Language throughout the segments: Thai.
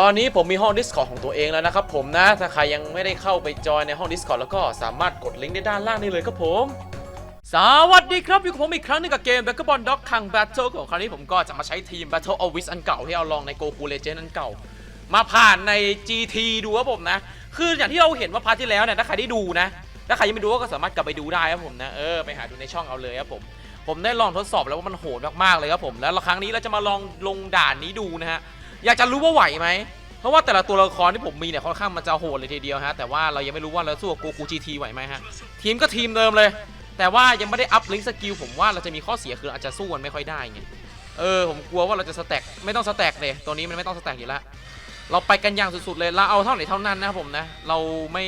ตอนนี้ผมมีห้อง Discord ของตัวเองแล้วนะครับผมนะ ถ้าใครยังไม่ได้เข้าไปจอยในห้อง Discord แล้วก็สามารถกดลิงก์ได้ด้านล่างนี้เลยครับผม สวัสดีครับ อยู่กับผมอีกครั้งหนึงกับเกม b a c k b o n Dog คัง Battle ของครั้งนี้ผมก็จะมาใช้ทีม Battle of w i s อันเก่าที่เอาลองใน Goku Legend อันเก่า มาผ่านใน GT ดูครับผมนะ คืออย่างที่เราเห็นว่าพาร์ทที่แล้วเนี่ยถ้าใครได้ดูนะ ถ้าใครยังไม่ดูก็สามารถกลับไปดูได้ครับผมนะ เออไปหาดูในช่องเอาเลยครับผม ผมได้ลองทดสอบแล้วว่ามันโหดมากๆเลยครับผม แล้วครั้งนี้เราจะมาลองลงด่านนี้ดูนะฮะ อยากจะรู้ว่าไหวไหมเพราะว่าแต่ละตัวละครที่ผมมีเนี่ยค่อนข้างมันจะโหดเลยทีเดียวฮะแต่ว่าเรายังไม่รู้ว่าเราสู้กับโกคูจีทีไหวไหมฮะทีมก็ทีมเดิมเลย แต่ว่ายังไม่ได้อัพลิงสกิลผมว่าเราจะมีข้อเสียคืออาจจะสู้กันไม่ค่อยได้ไงเออผมกลัวว่าเราจะสแต็กไม่ต้องสแต็กเลยตัวนี้มันไม่ต้องสแต็กอยู่แล้วเราไปกันอย่างสุดๆเลยเราเอาเท่าไหร่เท่านั้นนะครับผมนะเราไม่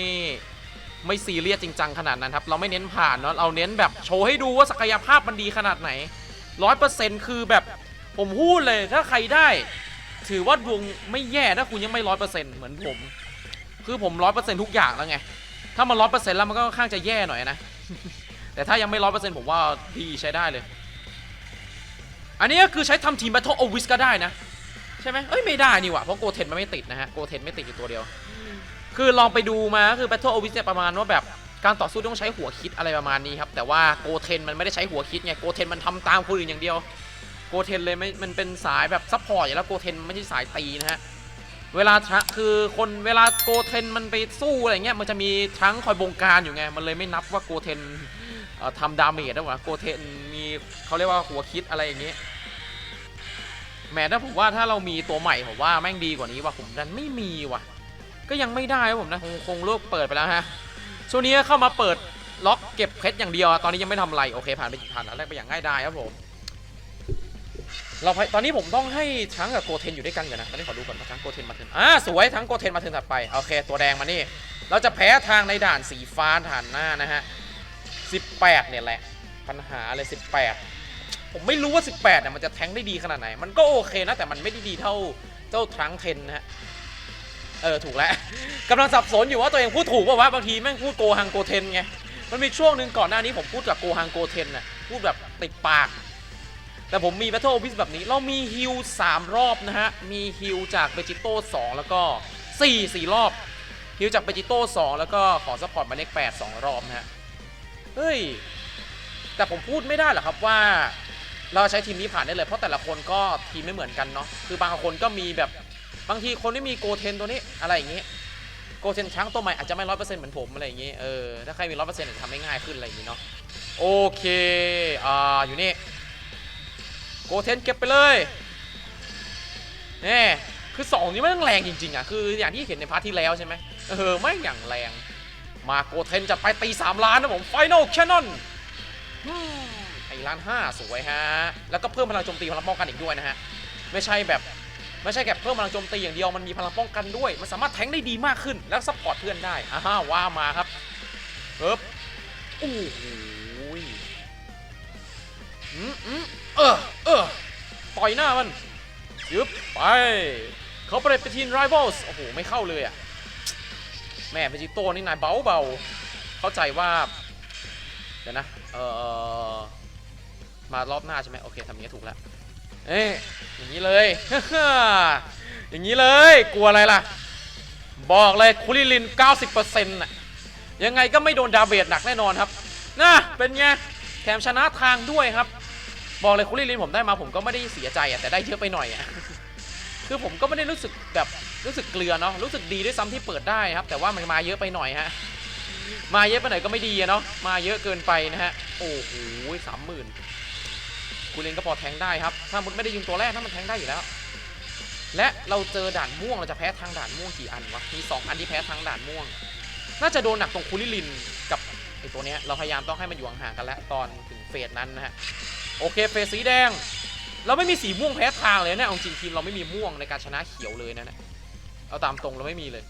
ไม่ซีเรียสจริงจังขนาดนั้นครับเราไม่เน้นผ่านเนาะเราเน้นแบบโชว์ให้ดูว่าศักยภาพมันดีขนาดไหนร้อยเปอร์เซ็นต์คือแบบผมพูดเลยถ้าใครได้ ถือว่าดวงไม่แย่ถ้าคุณยังไม่ร้อยเปอร์เซ็นต์เหมือนผม คือผมร้อยเปอร์เซ็นต์ทุกอย่างแล้วไง ถ้ามันร้อยเปอร์เซ็นต์แล้วมันก็ค่อนข้างจะแย่หน่อยนะ แต่ถ้ายังไม่ร้อยเปอร์เซ็นต์ผมว่าดีใช้ได้เลย อันนี้ก็คือใช้ทำทีม Battle of w i s ก็ได้นะ ใช่ไหมเอ้ยไม่ได้นี่หว่าเพราะโกเทนมันไม่ติดนะฮะ โกเทนไม่ติดอยู่ตัวเดียว คือลองไปดูมาก็คือ Battle of w i s เนี่ยประมาณว่าแบบการต่อสู้ต้องใช้หัวคิดอะไรประมาณนี้ครับ แต่ว่าโกเทนมันไม่ได้ใช้หัวคิดไง โกเทนมันทำตามคนอื่นอย่างเดียว โกเทนเลยไม่มันเป็นสายแบบซัพพอร์ตอยู่แล้วโกเทนไม่ใช่สายตีนะฮะ เวลาทะคือคนเวลาโกเทนมันไปสู้อะไรเงี้ยมันจะมีทั้งคอยบงการอยู่ไง มันเลยไม่นับว่าโกเทนเอ่อทำดาเมจนะวะโกเทนมีเขาเรียกว่าหัวคิดอะไรอย่างเงี้ยแหม้ถ้าผมว่าถ้าเรามีตัวใหม่ผมว่าแม่งดีกว่านี้ว่ะผมดันไม่มีว่ะ ก็ยังไม่ได้ผมนะคงคงเลิกเปิดไปแล้วฮะช่วงนี้เข้ามาเปิดล็อกเก็บเพชรอย่างเดียว ตอนนี้ยังไม่ทำอะไรโอเคผ่านไปผ่านแล้วแรกไปอย่างง่ายไดายครับผม เราตอนนี้ผมต้องให้ช้างกับโกเทนอยู่ด้วยกันก่อนนะตอนนี้ขอดูก่อนว่าช้างโกเทนมาเถึงอ่าสวยทั้งโกเทนมาเถึงถัดไปโอเค ตัวแดงมานี่เราจะแพ้ทางในด่านสีฟ้าฐานหน้านะฮะ18 เนี่ยแหละ ปัญหาเลย 18 ผมไม่รู้ว่า 18เนี่ยมันจะแทงได้ดีขนาดไหน มันก็โอเคนะ แต่มันไม่ได้ดีเท่าเจ้าทรังเทนนะฮะเออถูกแล้วกำลังสับสนอยู่ว่าตัวเองพูดถูกป่าวะบางทีแม่งพูดโกฮังโกเทนไงมันมีช่วงหนึ่งก่อนหน้านี้ผมพูดกับโกฮังโกเทนน่ะพูดแบบติดปาก แต่ผมมี Battle Office แบบนี้ เรามีฮิล3รอบนะฮะ มีฮิลจากเบจิโต้2แล้วก็4 4รอบฮิลจากเบจิโต้2แล้วก็ขอซัพพอร์ตมาเลข8 2รอบนะฮะ เฮ้ย แต่ผมพูดไม่ได้หรอครับว่า เราใช้ทีมนี้ผ่านได้เลยเพราะแต่ละคนก็ทีมไม่เหมือนกันเนาะคือบางคนก็มีแบบบางทีคนที่มีโกเทนตัวนี้อะไรอย่างงี้โกเทนช้างตัวใหม่อาจจะไม่ร้อยเปอร์เซ็นต์เหมือนผมอะไรอย่างงี้เออถ้าใครมีร้อยเปอร์เซ็นต์จะทำให้ง่ายขึ้นอะไรอย่างงี้เนาะโอเคอ่าอยู่นี่ โกเทนเก็บไปเลยนี่คือสองนี้มันแรงจริงๆอะคืออย่างที่เห็นในพาร์ทที่แล้วใช่ไหมเออไม่อย่างแรง มาโกเทนจะไปตี 3 ล้านนะผมไฟนอลแคนนอนไอ้ล้านห้าสวยฮะ แล้วก็เพิ่มพลังโจมตีพลังป้องกันอีกด้วยนะฮะ ไม่ใช่แบบไม่ใช่แค่เพิ่มพลังโจมตีอย่างเดียวมันมีพลังป้องกันด้วย มันสามารถแทงได้ดีมากขึ้น แล้วซัพพอร์ตเพื่อนได้อ่าว่ามาครับเอ๊บโอ้โห อืมอืมเออเออต่อยหน้ามันยึบไป เขาไปเป็นทีมไรเวลส์โอ้โห ไม่เข้าเลยอะแม่เวจิโต้นี่นายเบาเบาๆเข้าใจว่า เดี๋ยวนะ เออมารอบหน้าใช่ไหมโอเคทำอย่างนี้ถูกแล้ว เอ้ยอย่างนี้เลย อย่างนี้เลย กลัวอะไรล่ะ บอกเลยคุริลิน 90%น่ะยังไงก็ไม่โดนดาเบจหนักแน่นอนครับ น่ะเป็นไง แถมชนะทางด้วยครับ บอกเลยคุริลินผมได้มาผมก็ไม่ได้เสียใจอะแต่ได้เยอะไปหน่อยอะคือผมก็ไม่ได้รู้สึกแบบรู้สึกเกลือเนาะรู้สึกดีด้วยซ้ำที่เปิดได้ครับ แต่ว่ามันมาเยอะไปหน่อยฮะมาเยอะไปหน่อยก็ไม่ดีอะเนาะมาเยอะเกินไปนะฮะโอ้โหสามหมื่นกูเลนก็พอแทงได้ครับ ถ้ามุดไม่ได้ยิงตัวแรกถ้ามันแทงได้อยู่แล้ว และเราเจอด่านม่วงเราจะแพ้ทางด่านม่วงกี่อันวะมีสองอันที่แพ้ทางด่านม่วง น่าจะโดนหนักตรงคูลิลินกับไอตัวเนี้ยเราพยายามต้องให้มันอยู่ห่างกันแล้วตอนถึงเฟสนั้นนะฮะ โอเคเฟสสีแดง เราไม่มีสีม่วงแพ้ทางเลยนะเอาจริงทีมเราไม่มีม่วงในการชนะเขียวเลยนะเนี่ยเอาตามตรงเราไม่มีเลย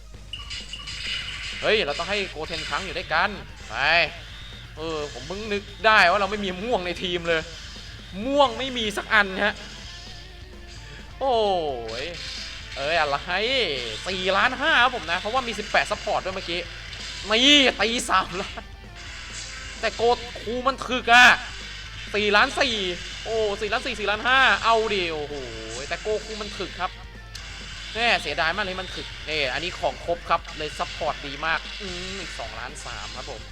เฮ้ย เราต้องให้โกเทนครั้งอยู่ด้วยกันไปเออผมเพิ่งนึกได้ว่าเราไม่มีม่วงในทีมเลย ม่วงไม่มีสักอันฮะโอ้ยเอ้ยอะไรสี่ล้านห้าผมนะ เพราะว่ามี 18ซัพพอร์ตด้วยเมื่อกี้นี่ตีสามล้านแต่โกดคูมันถึกอะ สี่ล้านสี่โอ้สี่ล้านสี่สี่ล้านห้าเอาดิโอ้โหแต่โกคูมันถึกครับแม่เสียดายมากเลยมันถึกนี่อันนี้ของครบครับเลยซัพพอร์ตดีมากอืมอีก2ล้าน3ครับผม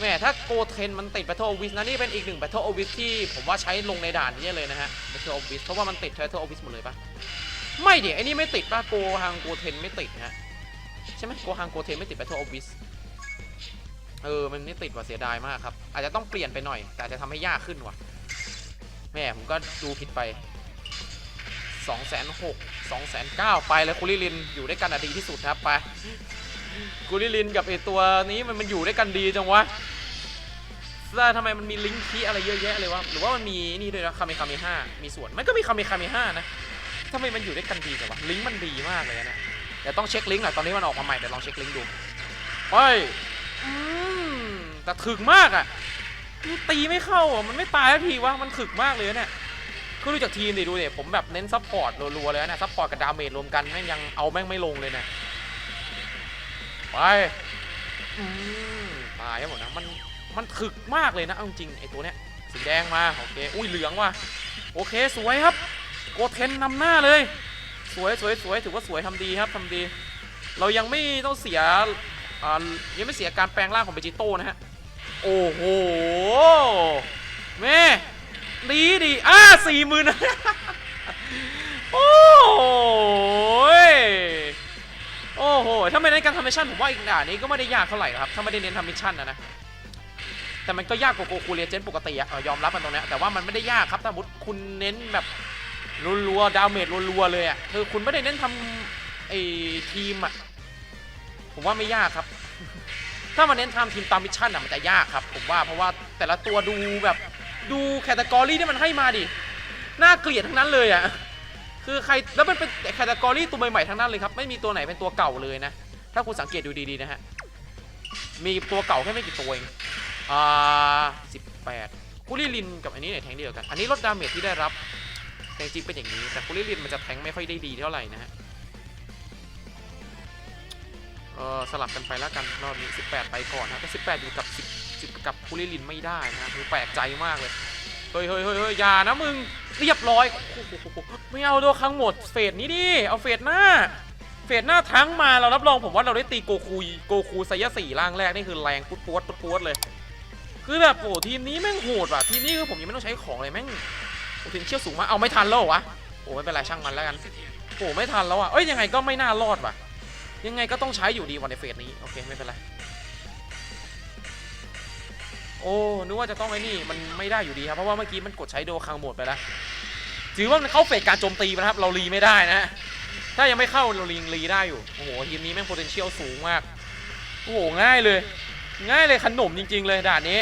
แม่ถ้าโกเทนมันติด Battle of w i s นะนี่เป็นอีกหนึ่ง Battle of w i s ที่ผมว่าใช้ลงในด่านนี้เลยนะฮะ Battle of w i s เพราะว่ามันติด Battle of w i s หมดเลยปะไม่ดิไอ้นี่ไม่ติดปะโกฮังโกเทนไม่ติดฮะใช่ไหมโกฮังโกเทนไม่ติด Battle of w i s เออ มันไม่ติดว่ะเสียดายมากครับ อาจจะต้องเปลี่ยนไปหน่อย แต่อาจจะทำให้ยากขึ้นว่ะ แม่ผมก็ดูผิดไป2 6 0 0 0 2 9 0 0ไปเลยคุริลินอยู่ด้วยกันอะดีที่สุดครับไปคุริลินกับไอตัวนี้มันมันอยู่ด้วยกันดีจังวะแล้วทำไมมันมีลิงก์คีย์อะไรเยอะแยะเลยวะ หรือว่ามันมีนี่ด้วยนะคาเมคาเมห้ามีส่วน มันก็มีคาเมคาเมห้านะทำไมมันอยู่ด้วยกันดีจังวะ ลิงก์มันดีมากเลยนะเดี๋ยวต้องเช็คลิงก์หน่อยตอนนี้มันออกมาใหม่เดี๋ยวลองเช็คลิงก์ดูเฮ้ย แต่ถึกมากอะตีไม่เข้าอะมันไม่ตายสักทีวะมันถึกมากเลยเนี่ยคือดูจากทีมดิดูดิผมแบบเน้นซัพพอร์ตรัวๆเลยนะซัพพอร์ตกับดาเมจรวมกันแม่งยังเอาแม่งไม่ลงเลยนะไปอืมตายหมดนะมันมันถึกมากเลยนะเอาจริงไอตัวเนี้ยสีแดงมาโอเคอุ้ยเหลืองว่ะโอเคสวยครับ โกเทนนำหน้าเลย สวยสวยสวยถือว่าสวยทำดีครับทำดี เรายังไม่ต้องเสียอ่ายังไม่เสียการแปลงร่างของเบจิโต้นะฮะ โอ้โหแม่ดีดีอ่าสี่หมื่นโอ้โหยโอ้โหถ้าไม่เน้นการทำมิชชั่นผมว่าอีกด่านนี้ก็ไม่ได้ยากเท่าไหร่ครับ ถ้าไม่ได้เน้นทำมิชชั่นนะนะ แต่มันก็ยากกว่าโกคูเรียเจนปกติอะเออยอมรับมันตรงนี้แต่ว่ามันไม่ได้ยากครับถ้าสมมติคุณเน้นแบบรัวๆดาเมจรัวๆเลยอะคือคุณไม่ได้เน้นทำไอ้ทีมอะผมว่าไม่ยากครับ ถ้ามาเน้นทำทีมตามมิชชั่นอะมันจะยากครับ ผมว่าเพราะว่าแต่ละตัวดูแบบดูแคตตากรีที่มันให้มาดิน่าเกลียดทั้งนั้นเลยอะคือใครแล้วมันเป็นแคตตากรีตัวใหม่ๆทั้งนั้นเลยครับไม่มีตัวไหนเป็นตัวเก่าเลยนะ ถ้าคุณสังเกตดูดีๆนะฮะมีตัวเก่าแค่ไม่กี่ตัวเองอ่าสิบแปดกุลิลินกับอันนี้เนี่ยแทงเดียวกัน อันนี้ลดดาเมจที่ได้รับแต่จริงเป็นอย่างนี้แต่กุลิลินมันจะแทงไม่ค่อยได้ดีเท่าไหร่นะฮะ ออสลับกันไปแล้วกันรอบนี้ 18 ไปก่อนนะแต่18 อยู่กับ 10 10 กับคุริลินไม่ได้นะคือแปลกใจมากเลยเฮ้ยเฮ้ยเฮ้ยเฮ้ยอย่านะมึง เรียบร้อย ไม่เอาตัวครั้งหมด เฟสนี้ดิ เอาเฟสหน้า เฟสหน้าทั้งมาเรารับรองผมว่าเราได้ตีโกคูโกคูไซยะสี่ร่างแรก นี่คือแรงปุ๊ดปวดปุ๊ดปวดเลย คือแบบโอ้ทีมนี้แม่งโหดว่ะ ทีมนี้คือผมยังไม่ต้องใช้ของเลยแม่งโอ้ทีมเชี่ยวสูงมากเอาไม่ทันแล้ววะ โอ้ไม่เป็นไรช่างมันแล้วกัน โอ้ไม่ทันแล้วอะ เอ้ยยังไงก็ไม่น่ารอดว่ะ ยังไงก็ต้องใช้อยู่ดีวันในเฟสนี้ โอเค ไม่เป็นไร โอ้นึกว่าจะต้องไอ้นี่ มันไม่ได้อยู่ดีครับ เพราะว่าเมื่อกี้มันกดใช้โดคังหมดไปแล้วถือว่ามันเข้าเฟสการโจมตีนะครับ เรารีไม่ได้นะ ถ้ายังไม่เข้าเรารีรีได้อยู่ โอ้โห ทีมนี้แม่ง potential สูงมาก โอ้โห ง่ายเลย ง่ายเลยขนมจริง ๆ เลยด่านนี้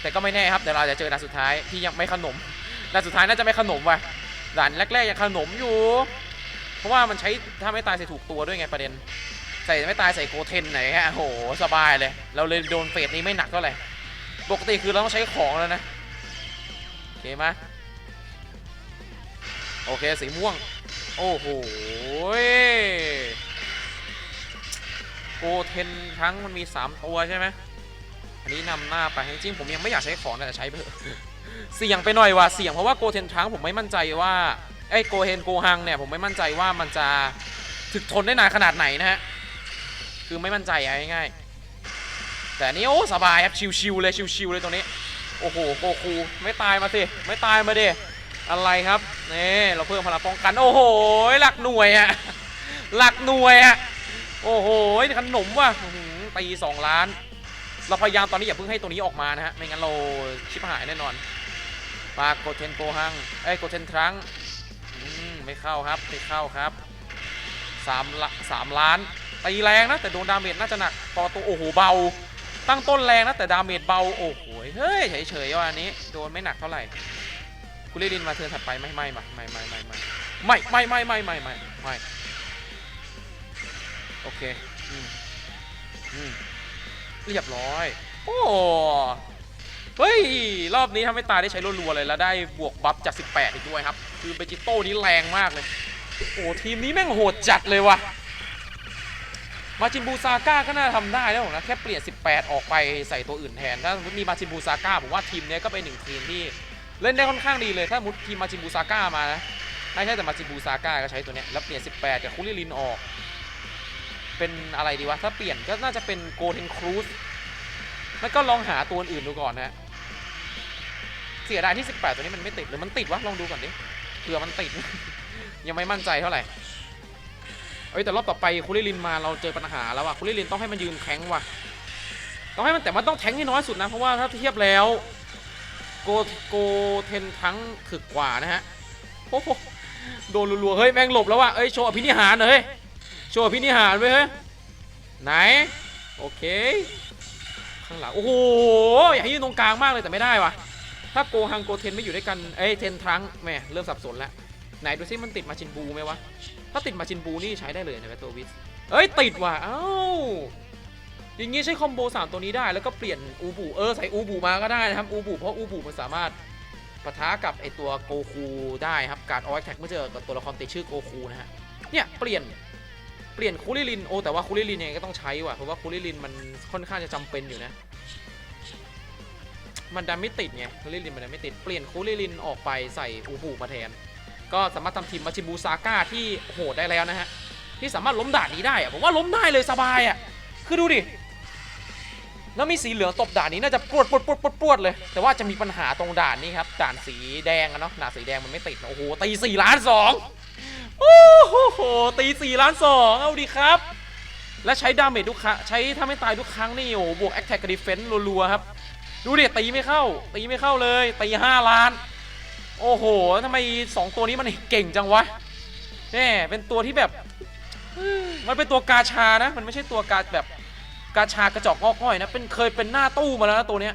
แต่ก็ไม่แน่ครับ เดี๋ยวเราจะเจอด่านสุดท้ายที่ยังไม่ขนม ด่านสุดท้ายน่าจะไม่ขนมว่ะ ด่านแรกๆยังขนมอยู่ เพราะว่ามันใช้ถ้าไม่ตายใส่ถูกตัวด้วยไงประเด็น ใส่ไม่ตายใส่โกเทนไหนฮะโหสบายเลย เราเลยโดนเฟสนี้ไม่หนักเท่าไหร่ปกติคือเราต้องใช้ของแล้วนะโอเคไหมโอเคสีม่วง โอ้โหโกเทนทั้งมันมี 3 ตัวใช่ไหมอันนี้นำหน้าไปจริงผมยังไม่อยากใช้ของแต่ใช้ไปเถอะเสี่ยงไปหน่อยว่ะเสี่ยงเพราะว่าโกเทนทั้งผมไม่มั่นใจว่า ไอ้โกเทนโกฮังเนี่ยผมไม่มั่นใจว่ามันจะถึกทนได้นานขนาดไหนนะฮะ คือไม่มั่นใจอาง่ายๆแต่นี้โอ้สบายครับชิวๆเลยชิวๆเลยตรงนี้ โอ้โหโกคูไม่ตายมาสิไม่ตายมาดิอะไรครับนี่เราเพิ่มพลังป้องกันโอ้โหหลักหน่วยอะหลักหน่วยอะโอ้โหขนมว่ะตีสองล้าน เราพยายามตอนนี้อย่าเพิ่งให้ตัวนี้ออกมานะฮะไม่งั้นเราชิบหายแน่นอนปากโกเทนโกฮังไอ้โกเทนทรัง ไม่เข้าครับไม่เข้าครับสามละสามล้านตีแรงนะแต่โดนดาเมจน่าจะหนักพอตัวโอ้โหเบา ตั้งต้นแรงนะแต่ดาเมจเบาโอ้โหเฮ้ยเฉยๆว่าอันนี้โดนไม่หนักเท่าไหร่กุลิลินมาเทิร์นถัดไปไม่ไม่ม่ไม่ไม่ไม่ไม่ไม่ไม่ไม่ไม่ไม่ไม่ไม่โอเคอืมอืมเรียบร้อย โอ้เฮ้ย รอบนี้ทำให้ตายได้ใช้รัวๆเลยแล้วได้บวกบัฟจาก 18 อีกด้วยครับ คือเบจิโต้นี้แรงมากเลย โอ้ทีมนี้แม่งโหดจัดเลยว่ะ มาจินบูซาก้าก็น่าทำได้แล้วนะแค่เปลี่ยน 18 ออกไปใส่ตัวอื่นแทน ถ้ามีมาจินบูซาก้าผมว่าทีมนี้ก็เป็นหนึ่งทีมที่เล่นได้ค่อนข้างดีเลย ถ้ามมติทีมมาจินบูซาก้ามานะไม่ใช่แต่มาจิบูซาก้าก็ใช้ตัวเนี้ยแล้วเปลี่ยน 18กับคุริลินออก เป็นอะไรดีวะ ถ้าเปลี่ยนก็น่าจะเป็นโกเทนครูซแล้วก็ลองหาตัวอื่นดูก่อนนะเสียดายที่ 18 ตัวนี้มันไม่ติดหรือมันติดวะ ลองดูก่อนดิ เผื่อมันติด ยังไม่มั่นใจเท่าไหร่เอ้ยแต่รอบต่อไปคุริลินมาเราเจอปัญหาแล้วว่ะคุริลินต้องให้มันยืนแข็งว่ะต้องให้มันแต่มันต้องแทงให้น้อยสุดนะ เพราะว่าถ้าเทียบแล้ว โกโกเทนทั้งถึกกว่านะฮะโอ้โหโดนรัวๆเฮ้ยแม่งหลบแล้วว่ะเอ้ยโชว์อภินิหารเฮ้ยโชว์อภินิหารไว้เฮ้ยไหนโอเค ข้างหลังโอ้โหอยากให้ยืนตรงกลางมากเลยแต่ไม่ได้ว่ะ ถ้าโกฮังโกเทนไม่อยู่ด้วยกัน เอ้ยเทนทั้งแม่เริ่มสับสนแล้ว ไหนดูซิมันติดมาชินบูไหมวะ ถ้าติดมาชินบูนี่ใช้ได้เลยในะเวตัววิสเอ้ยติดว่ะเอ้าอย่างงี้ใช้คอมโบ3ตัวนี้ได้แล้วก็เปลี่ยนอูบูเออใส่อูบูมาก็ได้นะครับอูบูเพราะอูบูมันสามารถปะทะกับไอตัวโกคูได้ครับการออยแท็กเมื่อเจอกับตัวละครติดชื่อโกคูนะฮะเนี่ยเปลี่ยนเปลี่ยนคูริลินโอแต่ว่าคูริลินยังไงก็ต้องใช้ว่ะเพราะว่าคูริลินมันค่อนข้างจะจำเป็นอยู่นะ มันดันไม่ติดไงคูริลินมันดันไม่ติด เปลี่ยนคูริลินออกไปใส่อูบูมาแทน ก็สามารถทำทีมมาชิบูซาก้าที่โหดได้แล้วนะฮะ ที่สามารถล้มด่านนี้ได้อะผมว่าล้มได้เลยสบายอะคือดูดิ แล้วมีสีเหลืองตบด่านนี้น่าจะปวดปวดปวดปวดปวดเลย แต่ว่าจะมีปัญหาตรงด่านนี้ครับ ด่านสีแดงอะเนาะ ด่านสีแดงมันไม่ติด โอ้โห ตีสี่ล้านสองโอ้โห ตีสี่ล้านสองเอาดีครับ และใช้ดาเมจทุกครั้ง ใช้ถ้าไม่ตายทุกครั้งนี่โอ้โหบวกแอคแท็กกับดีเฟนส์รัวๆครับ ดูดิตีไม่เข้า ตีไม่เข้าเลยตีห้าล้าน โอ้โหทำไมสองตัวนี้มันเก่งจังวะแน่เป็นตัวที่แบบมันเป็นตัวกาชานะ มันไม่ใช่ตัวกาแบบกาชากระจอกงอกง่อยนะ เป็นเคยเป็นหน้าตู้มาแล้วนะตัวเนี้ย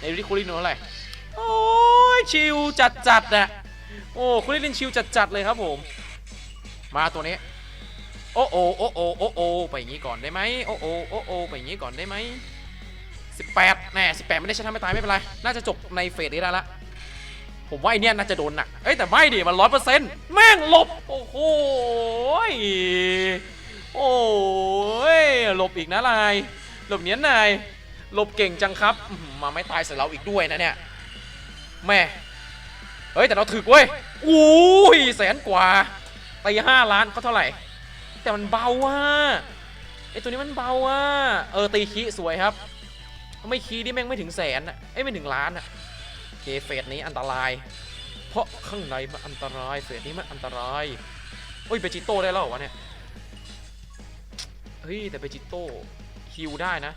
ในริคุรินเท่าไรโอ้ยชิวจัดจัดๆอะโอ้คุริลินชิวจัดจัดเลยครับผม มาตัวนี้โอ้โอโอ้โอโอ้โอไปอย่างนี้ก่อนได้ไหมโอ้โอโอ้โอไปอย่างนี้ก่อนได้ไหม 18แน่18 ไม่ได้ใช้ทำไม่ตายไม่เป็นไร น่าจะจบในเฟสนี้ได้ละ ผมว่าไอเนี้ยน่าจะโดนหนัก เอ้ยแต่ไม่ดิ มันร้อยเปอร์เซ็นต์แม่งหลบ โอ้โหยโอ้ยหลบอีกนะลาย หลบเนี้ยนาย หลบเก่งจังครับ มาไม่ตายใส่เราอีกด้วยนะเนี่ย แม่ เฮ้ยแต่เราถึกเว้ยอู้ยแสนกว่าตีห้าล้านเขาเท่าไหร่ แต่มันเบาว่ะไอตัวนี้มันเบาว่ะเออตีคีสวยครับ ไม่คีนี่แม่งไม่ถึงแสนอะเอ้ไม่ถึงล้านอะเคเฟสนี้อันตราย เพราะข้างในมันอันตรายเฟสนี้มันอันตรายโอ้ยเบจิโต้ได้แล้ววะเนี่ยเฮ้ยแต่เบจิโต้ฮิวได้นะ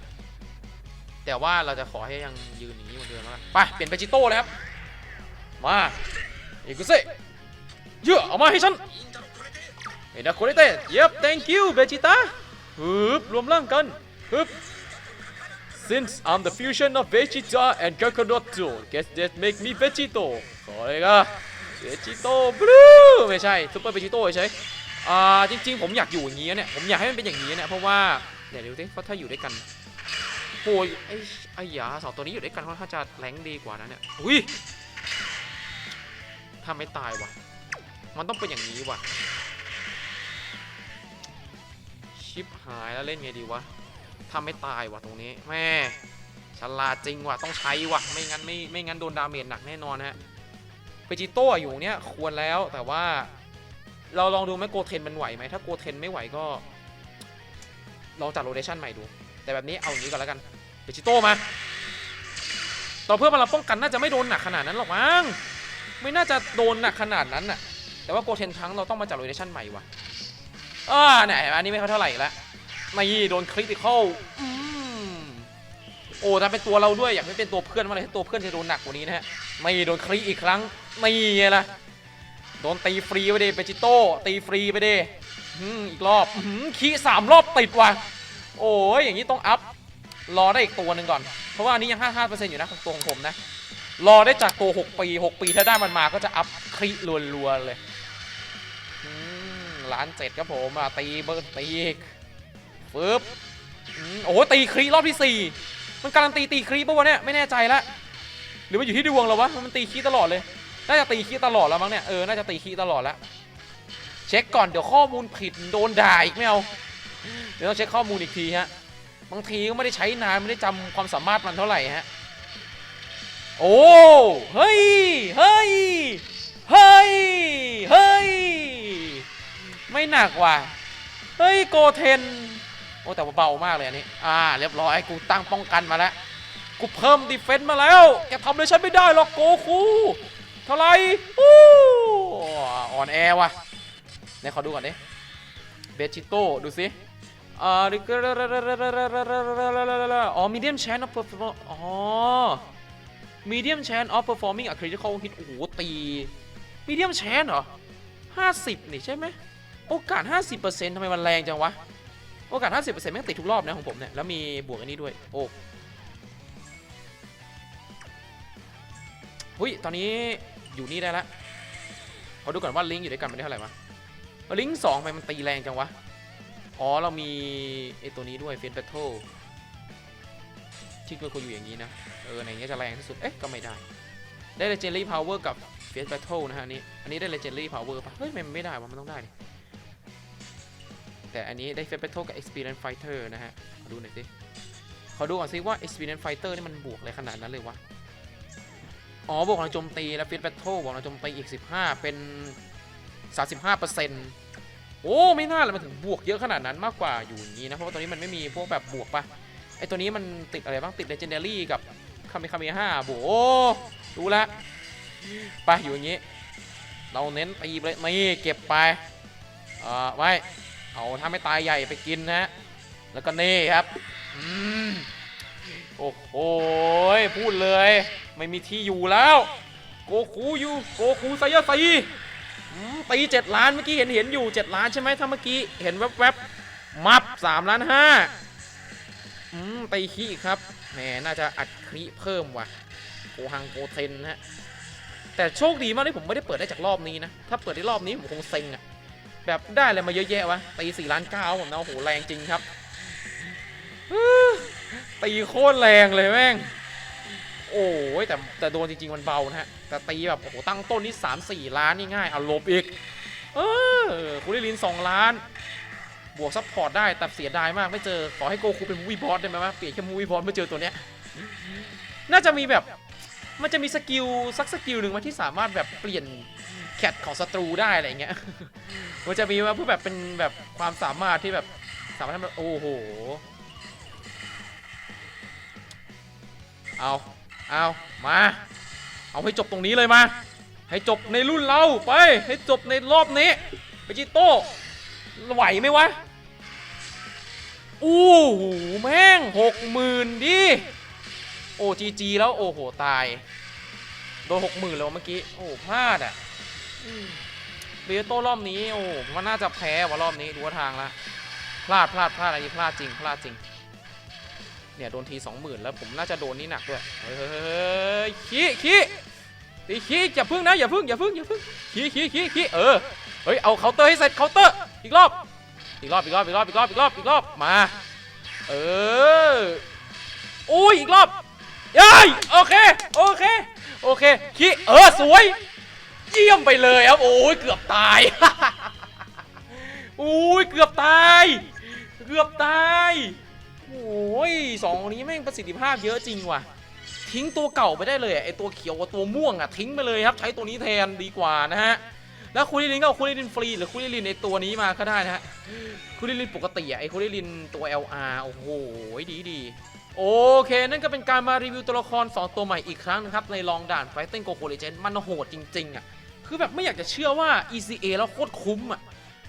แต่ว่าเราจะขอให้ยังยืนอย่างนี้เหมือนเดิมแล้วกันไปเปลี่ยนเบจิโต้เลยครับมาอกกุเซ่เยอะเอามาให้ฉันเห็นนะโคเรเต้ yep thank you เบจิต้าฮึบรวมร่างกันฮึบ Since I'm the fusion of Vegeta and Kakaroto, guess that make me Vegito. ขอเลยก็เ e จิโต้บลูไม่ใช่ซูเปอร์เ e จิโต้ใช่อ่าจริงๆ ผมอยากอยู่อย่างนี้เนี่ยผมอยากให้มันเป็นอย่างนี้เนี่ยเพราะว่าเดี๋ยวดูสิเขาถ้าอยู่ด้วยกันโอ้ยไอ้ไอ้ยาสองตัวนี้อยู่ด้วยกันค่อนข้างจะแรงดีกว่านะเนี่ยอุ้ยถ้าไม่ตายว่ะ มันต้องเป็นอย่างนี้ว่ะชิปหายแล้วเล่นไงดีวะ ถ้าไม่ตายว่ะตรงนี้แม่ฉลาดจริงว่ะต้องใช้ว่ะไม่งั้นไม่ไม่งั้นโดนดาเมจหนักแน่นอนฮะเปจิโต้อยู่เนี้ยควรแล้วแต่ว่า เราลองดูไหมโกเทนมันไหวไหมถ้าโกเทนไม่ไหวก็ ลองจัดโรเดชันใหม่ดู แต่แบบนี้เอาอย่างนี้ก่อนแล้วกันเปจิโต้มาต่อเพื่อมาเราป้องกันน่าจะไม่โดนหนักขนาดนั้นหรอกมั้งไม่น่าจะโดนหนักขนาดนั้นน่ะแต่ว่าโกเทนทั้งเราต้องมาจัดโรเดชันใหม่ว่ะอ่าเนี่ยเห็นอันนี้ไม่เขาเท่าไหร่แล้ว ไม่โดนคริติคอลโอ้ถ้าเป็นตัวเราด้วยอยากให้เป็นตัวเพื่อนมาเลยตัวเพื่อนจะโดนหนักกว่านี้นะฮะไม่โดนคริอีกครั้งไม่ไงล่ะโดนตีฟรีไปเดเปจิโต้ตีฟรีไปเดอืมอีกรอบอื้อหือคีสามรอบติดว่ะโอ้ยอย่างนี้ต้องอัพรอได้อีกตัวหนึ่งก่อน เพราะว่าอันนี้ยัง 55%อยู่นะของตัวของผมนะ รอได้จากตัว 6 ปี 6 ปีถ้าได้มันมาก็จะอัพคริรัวๆเลยล้านเจ็ดครับผมตีเบิร์ตีอีก ปึ๊บโอ้โหตีครีรอบที่ 4 มันการันตีตีครีปะวะเนี่ยไม่แน่ใจละหรือว่าอยู่ที่ดวงเราวะมันตีครีตลอดเลยน่าจะตีครีตลอดแล้วมั้งเนี่ยเออน่าจะตีครีตลอดแล้วเช็คก่อนเดี๋ยวข้อมูลผิดโดนด่าอีกไม่เอาเดี๋ยวต้องเช็คข้อมูลอีกทีฮะบางทีก็ไม่ได้ใช้นานไม่ได้จำความสามารถมันเท่าไหร่ฮะโอ้เฮ้ยเฮ้ยเฮ้ยเฮ้ยไม่หนักว่ะเฮ้ยโกเทน โอ้แต่ว่าเบามากเลยอันนี้ อ่า เรียบร้อยกูตั้งป้องกันมาแล้วกูเพิ่มดีเฟนต์มาแล้ว แกทำเลยฉันไม่ได้หรอกโกคูเท่าไหร่อู้อ่อนแอว่ะไหนขอดูก่อนดิเบจิโต้ดูสิอ่าอ๋อ medium chance of perform อ๋อ medium chance of performing a critical hit โอ้โหตี medium chance เหรอ50นี่ใช่ไหมโอกาส50%ทำไมมันแรงจังวะ โอกาส 50%แม่งติดทุกรอบนะของผมเนี่ย แล้วมีบวกอันนี้ด้วย โอ้หุยตอนนี้อยู่นี่ได้ละเขอดูก่อนว่าลิงก์อยู่ด้วยกันมันได้เท่าไหร่วะลิงก์สองไมมันตีแรงจังวะ อ๋อ เรามีไอตัวนี้ด้วยเฟนเบทเทิลที่ควรอยู่อย่างนี้นะ เออไหนเงี้ยจะแรงที่สุด เอ๊ะ ก็ไม่ได้ ได้ Legendary Power กับ f a c e Battle นะฮะอันนี้ อันนี้ได้ Legendary Power ปะเฮ้ย มันไม่ได้วะมันต้องได้ แต่อันนี้ได้ f a c e Battle กับ Experience Fighter นะฮะขอดูหน่อยสิขอดูก่อนสิว่า Experience Fighter นี่มันบวกอะไรขนาดนั้นเลยวะ อ๋อ บวกพลังโจมตี แล้ว f a c e Battle บวกพลังโจมตีอีก 15 เป็น 35%โอ้ไม่น่าเลยมันถึงบวกเยอะขนาดนั้นมากกว่าอยู่อย่างนี้นะ เพราะว่าตัวนี้มันไม่มีพวกแบบบวกปะไอตัวนี้มันติดอะไรบ้างติด Legendary กับคามิคามิห้าบวกโอ้รู้ละไปอยู่อย่างนี้ เราเน้นตีไปเลยนี่เก็บไปเอ่อไว้ เอาถ้าไม่ตายใหญ่ไปกินนะแล้วก็นี่ครับอืมโอ้โหพูดเลย ไม่มีที่อยู่แล้ว โกคูอยู่โกคูไซยาไซอืมตีเจ็ดล้านเมื่อกี้เห็นเห็นอยู่เจ็ดล้านใช่ไหมถ้าเมื่อกี้เห็นแวบๆมับสามล้านห้าอืมตีขี้ครับแหมน่าจะอัดคลิเพิ่มว่ะโกฮังโกเทนฮะแต่โชคดีมากที่ผมไม่ได้เปิดได้จากรอบนี้นะ ถ้าเปิดได้รอบนี้ผมคงเซ็งอะ แบบได้อะไรมาเยอะแยะวะตีสี่ล้านเก้าผมนะโอ้โหแรงจริงครับตีโคตรแรงเลยแม่ง โอ้ยแต่แต่โดนจริง ๆ มันเบานะฮะ แต่ตีแบบโอ้โหตั้งต้นนี่สามสี่ล้านนี่ง่ายเอาลบอีก เออคุณลิลินสองล้าน บวกซัพพอร์ตได้แต่เสียดายมากไม่เจอ ขอให้โกคูเป็นมูวี่บอสได้ไหมวะเปลี่ยนแค่มูวี่บอสไม่เจอตัวเนี้ย น่าจะมีแบบ มันจะมีสกิลสักสกิลหนึ่งมาที่สามารถแบบเปลี่ยน แคทของศัตรูได้อะไรเงี้ย มันจะมีว่าเพื่อแบบเป็นแบบความสามารถที่แบบสามารถทำโอ้โห เอา เอา มา เอาให้จบตรงนี้เลยมา ให้จบในรุ่นเราไป ให้จบในรอบนี้ไปจิโต้ไหวไหมวะ อู้หูแม่งหกหมื่นดิโอ้จีจีแล้ว โอ้โห ตาย โดนหกหมื่นแล้วเมื่อกี้ โอ้พลาดอะ เบโต้รอบนี้ โอ้มันน่าจะแพ้ว่ารอบนี้ดูว่าทางละพลาดพลาดพลาดอันนี้พลาดจริงพลาดจริง เนี่ยโดนทีสองหมื่นแล้วผมน่าจะโดนนี่หนักด้วยเฮ้ยเฮ้ยขี้ขี้ตีขี้อย่าพึ่งนะอย่าพึ่งอย่าพึ่งอย่าพึ่งขี้ขี้ขี้ขี้เออเฮ้ยเอาเคาน์เตอร์ให้เสร็จเคาน์เตอร์อีกรอบอีกรอบอีกรอบอีกรอบอีกรอบอีกรอบอีกรอบมาเอออุ้ยอีกรอบยัยโอเคโอเคโอเคคิเออสวย เยี่ยมไปเลยครับโอ้ยเกือบตาย โอ้ยเกือบตาย เกือบตายโอ้ยสองนี้แม่งประสิทธิภาพเยอะจริงว่ะ ทิ้งตัวเก่าไปได้เลยไอตัวเขียวกับตัวม่วงอะทิ้งไปเลยครับ ใช้ตัวนี้แทนดีกว่านะฮะแล้วคูลิลินก็เอาคูลิลินฟรีหรือคูลิลินในตัวนี้มาก็ได้นะฮะคูลิลินปกติอะไอคูลิลินตัว LR โอ้โหดีดีโอเคนั่นก็เป็นการมารีวิวตัวละคร 2 ตัวใหม่อีกครั้งนะครับ ในลองด่าน Fighting Goku Legend มันโหดจริง ๆ อะ คือแบบไม่อยากจะเชื่อว่า ECA แล้วโคตรคุ้มอะ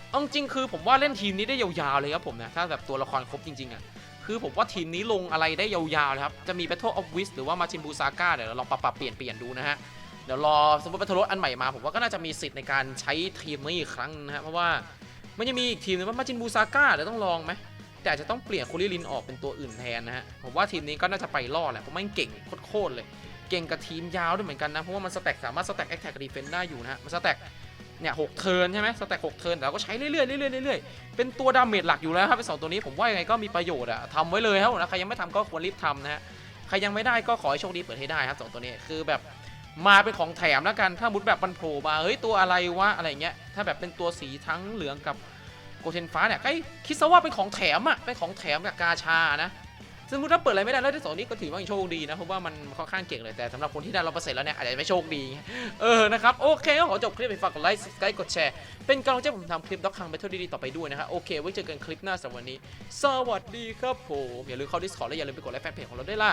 เอาจริงคือผมว่าเล่นทีมนี้ได้ยาวๆเลยครับผมนะ ถ้าแบบตัวละครครบจริงๆอะ คือผมว่าทีมนี้ลงอะไรได้ยาวๆเลยครับ จะมี Battle of Wiz หรือว่ามาชินบูซาก้าเดี๋ยวเราลองปรับๆเปลี่ยนเปลี่ยนๆดูนะฮะ เดี๋ยวรอสมมติ Battle อันใหม่มา ผมว่าก็น่าจะมีสิทธิ์ในการใช้ทีมนี้อีกครั้งนะฮะ เพราะว่ามันจะมีอีกทีมนึงว่ามาจินบูซาก้าเดี๋ยวต้องลองไหมแต่จจะต้องเปลี่ยนคูริลินออกเป็นตัวอื่นแทนนะฮะ ผมว่าทีมนี้ก็น่าจะไปรอดแหละเพราะมันเก่งโคตรๆเลย เก่งกับทีมยาวด้วยเหมือนกันนะ เพราะว่ามันสแต็กสามารถสแต็กแอคแท็กดีเฟนได้อยู่นะมันสแต็กเนี่ยหกเทิร์นใช่ไหมสแต็กหกเทิร์นแต่เราก็ใช้เรื่อยๆเรื่อยๆเรื่อยๆเป็นตัวดาเมจหลักอยู่แล้วครับเป็นสองตัวนี้ผมว่ายังไงก็มีประโยชน์อะทำไว้เลยครับนะใครยังไม่ทำก็ควรรีบทำนะฮะใครยังไม่ได้ก็ขอให้โชคดีเปิดให้ได้ครับสองตัวนี้คือแบบมาเป็นของแถมแล้วกันถ้ามุดแบบมันโผล่มาเฮ้ยตัวอะไรวะอะไรเงี้ยถ้าแบบเป็นตัวสีทั้งเหลืองกับโกเทนฟ้าเนี่ยก็คิดซะว่าเป็นของแถมอะเป็นของแถมกับกาชานะ สมมติถ้าเปิดอะไรไม่ได้แล้วที่สองนี่ก็ถือว่าโชคดีนะเพราะว่ามันค่อนข้างเก่งเลยแต่สำหรับคนที่ได้ร้อยเปอร์เซ็นต์แล้วเนี่ยอาจจะไม่โชคดีเออนะครับโอเคก็ขอจบคลิปไปฝากกดไลค์ subscribe กดแชร์เป็นกำลังใจผมทำคลิปด็อกคังเบทเท่าดีๆต่อไปด้วยนะครับโอเค ไว้เจอกันคลิปหน้าสำหรับวันนี้ สวัสดีครับผมอย่าลืมเข้า Discord และอย่าลืมไปกดไลค์แฟนเพจของเราด้วยล่ะ